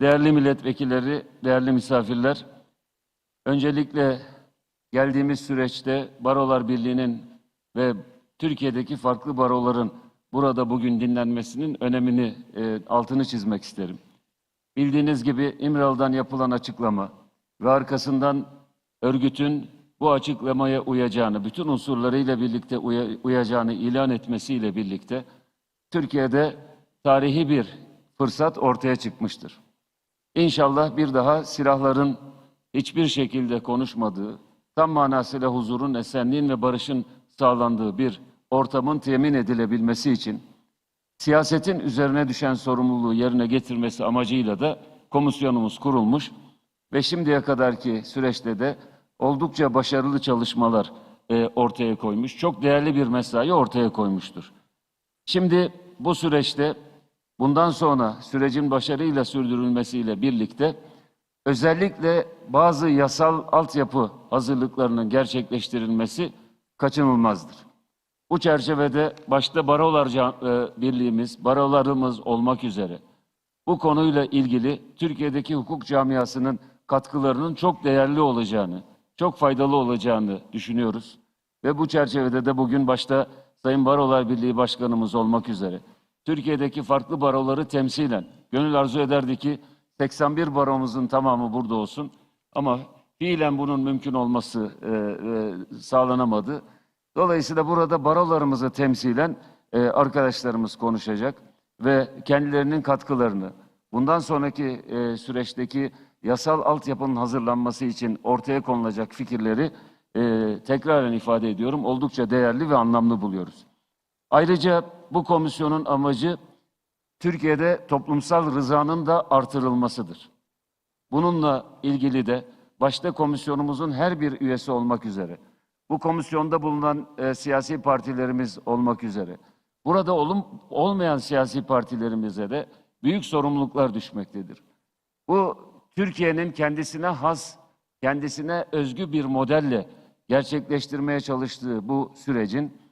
değerli milletvekilleri, değerli misafirler, öncelikle geldiğimiz süreçte Barolar Birliği'nin ve Türkiye'deki farklı baroların burada bugün dinlenmesinin önemini e, altını çizmek isterim. Bildiğiniz gibi İmralı'dan yapılan açıklama ve arkasından örgütün bu açıklamaya uyacağını, bütün unsurlarıyla birlikte uya- uyacağını ilan etmesiyle birlikte Türkiye'de tarihi bir fırsat ortaya çıkmıştır. İnşallah bir daha silahların hiçbir şekilde konuşmadığı, tam manasıyla huzurun, esenliğin ve barışın sağlandığı bir ortamın temin edilebilmesi için siyasetin üzerine düşen sorumluluğu yerine getirmesi amacıyla da komisyonumuz kurulmuş ve şimdiye kadarki süreçte de oldukça başarılı çalışmalar e, ortaya koymuş. Çok değerli bir mesai ortaya koymuştur. Şimdi bu süreçte bundan sonra sürecin başarıyla sürdürülmesiyle birlikte özellikle bazı yasal altyapı hazırlıklarının gerçekleştirilmesi kaçınılmazdır. Bu çerçevede başta Barolar e, Birliğimiz, barolarımız olmak üzere bu konuyla ilgili Türkiye'deki hukuk camiasının katkılarının çok değerli olacağını, çok faydalı olacağını düşünüyoruz. Ve bu çerçevede de bugün başta Sayın Barolar Birliği Başkanımız olmak üzere Türkiye'deki farklı baroları temsilen gönül arzu ederdi ki 81 baromuzun tamamı burada olsun ama fiilen bunun mümkün olması e, e, sağlanamadı. Dolayısıyla burada barolarımızı temsilen e, arkadaşlarımız konuşacak ve kendilerinin katkılarını, bundan sonraki e, süreçteki yasal altyapının hazırlanması için ortaya konulacak fikirleri e, tekraren ifade ediyorum oldukça değerli ve anlamlı buluyoruz. Ayrıca bu komisyonun amacı Türkiye'de toplumsal rızanın da artırılmasıdır. Bununla ilgili de başta komisyonumuzun her bir üyesi olmak üzere, bu komisyonda bulunan e, siyasi partilerimiz olmak üzere, burada olum, olmayan siyasi partilerimize de büyük sorumluluklar düşmektedir. Bu Türkiye'nin kendisine has, kendisine özgü bir modelle gerçekleştirmeye çalıştığı bu sürecin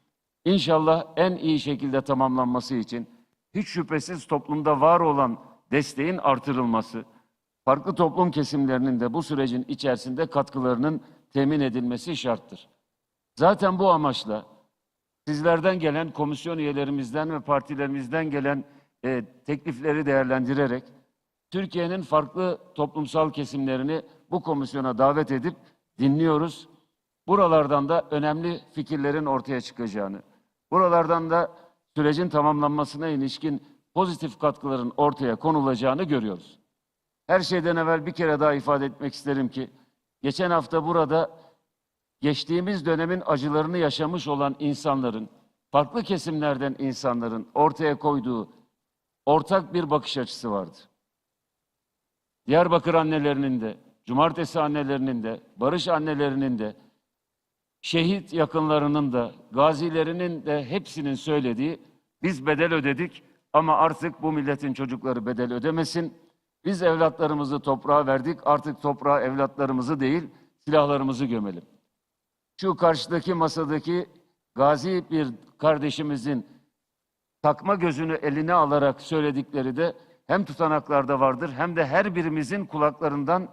inşallah en iyi şekilde tamamlanması için hiç şüphesiz toplumda var olan desteğin artırılması, farklı toplum kesimlerinin de bu sürecin içerisinde katkılarının temin edilmesi şarttır. Zaten bu amaçla sizlerden gelen komisyon üyelerimizden ve partilerimizden gelen e, teklifleri değerlendirerek Türkiye'nin farklı toplumsal kesimlerini bu komisyona davet edip dinliyoruz. Buralardan da önemli fikirlerin ortaya çıkacağını, buralardan da sürecin tamamlanmasına ilişkin pozitif katkıların ortaya konulacağını görüyoruz. Her şeyden evvel bir kere daha ifade etmek isterim ki, geçen hafta burada geçtiğimiz dönemin acılarını yaşamış olan insanların, farklı kesimlerden insanların ortaya koyduğu ortak bir bakış açısı vardı. Diyarbakır annelerinin de, cumartesi annelerinin de, barış annelerinin de, şehit yakınlarının da, gazilerinin de hepsinin söylediği, biz bedel ödedik ama artık bu milletin çocukları bedel ödemesin. Biz evlatlarımızı toprağa verdik, artık toprağa evlatlarımızı değil, silahlarımızı gömelim. Şu karşıdaki masadaki gazi bir kardeşimizin takma gözünü eline alarak söyledikleri de hem tutanaklarda vardır hem de her birimizin kulaklarından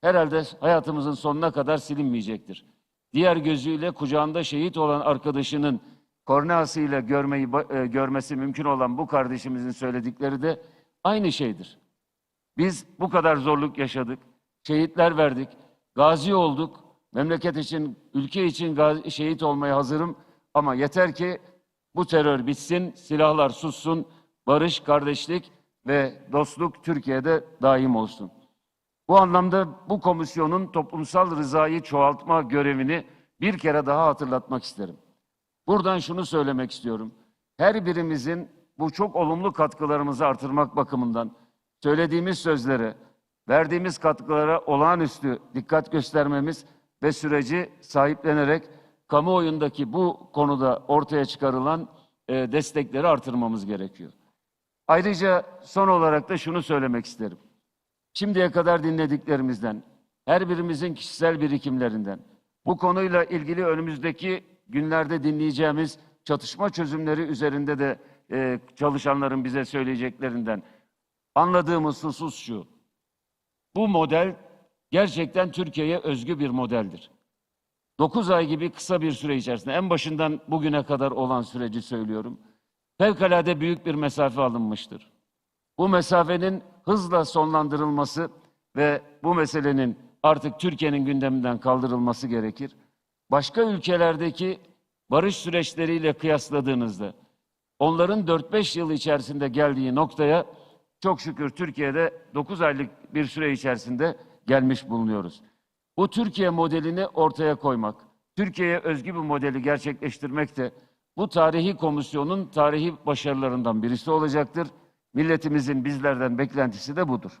herhalde hayatımızın sonuna kadar silinmeyecektir. Diğer gözüyle kucağında şehit olan arkadaşının korneasıyla görmeyi e, görmesi mümkün olan bu kardeşimizin söyledikleri de aynı şeydir. Biz bu kadar zorluk yaşadık, şehitler verdik, gazi olduk. Memleket için, ülke için gazi, şehit olmaya hazırım ama yeter ki bu terör bitsin, silahlar sussun, barış, kardeşlik ve dostluk Türkiye'de daim olsun. Bu anlamda bu komisyonun toplumsal rızayı çoğaltma görevini bir kere daha hatırlatmak isterim. Buradan şunu söylemek istiyorum. Her birimizin bu çok olumlu katkılarımızı artırmak bakımından söylediğimiz sözlere, verdiğimiz katkılara olağanüstü dikkat göstermemiz ve süreci sahiplenerek kamuoyundaki bu konuda ortaya çıkarılan e, destekleri artırmamız gerekiyor. Ayrıca son olarak da şunu söylemek isterim. Şimdiye kadar dinlediklerimizden, her birimizin kişisel birikimlerinden, bu konuyla ilgili önümüzdeki günlerde dinleyeceğimiz çatışma çözümleri üzerinde de e, çalışanların bize söyleyeceklerinden anladığımız husus şu. bu model gerçekten Türkiye'ye özgü bir modeldir. 9 ay gibi kısa bir süre içerisinde en başından bugüne kadar olan süreci söylüyorum. Fevkalade büyük bir mesafe alınmıştır. Bu mesafenin hızla sonlandırılması ve bu meselenin artık Türkiye'nin gündeminden kaldırılması gerekir. Başka ülkelerdeki barış süreçleriyle kıyasladığınızda onların 4-5 yıl içerisinde geldiği noktaya çok şükür Türkiye'de 9 aylık bir süre içerisinde gelmiş bulunuyoruz. Bu Türkiye modelini ortaya koymak, Türkiye'ye özgü bir modeli gerçekleştirmek de bu tarihi komisyonun tarihi başarılarından birisi olacaktır. Milletimizin bizlerden beklentisi de budur.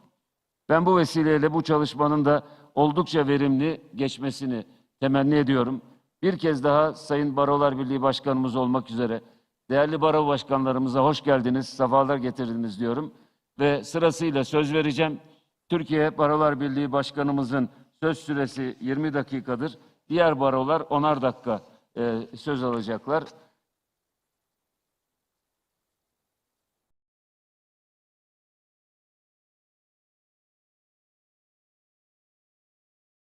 Ben bu vesileyle bu çalışmanın da oldukça verimli geçmesini temenni ediyorum. Bir kez daha Sayın Barolar Birliği Başkanımız olmak üzere değerli baro başkanlarımıza hoş geldiniz, sefalar getirdiniz diyorum. Ve sırasıyla söz vereceğim. Türkiye Barolar Birliği Başkanımızın söz süresi 20 dakikadır. Diğer barolar 10'ar dakika e, söz alacaklar.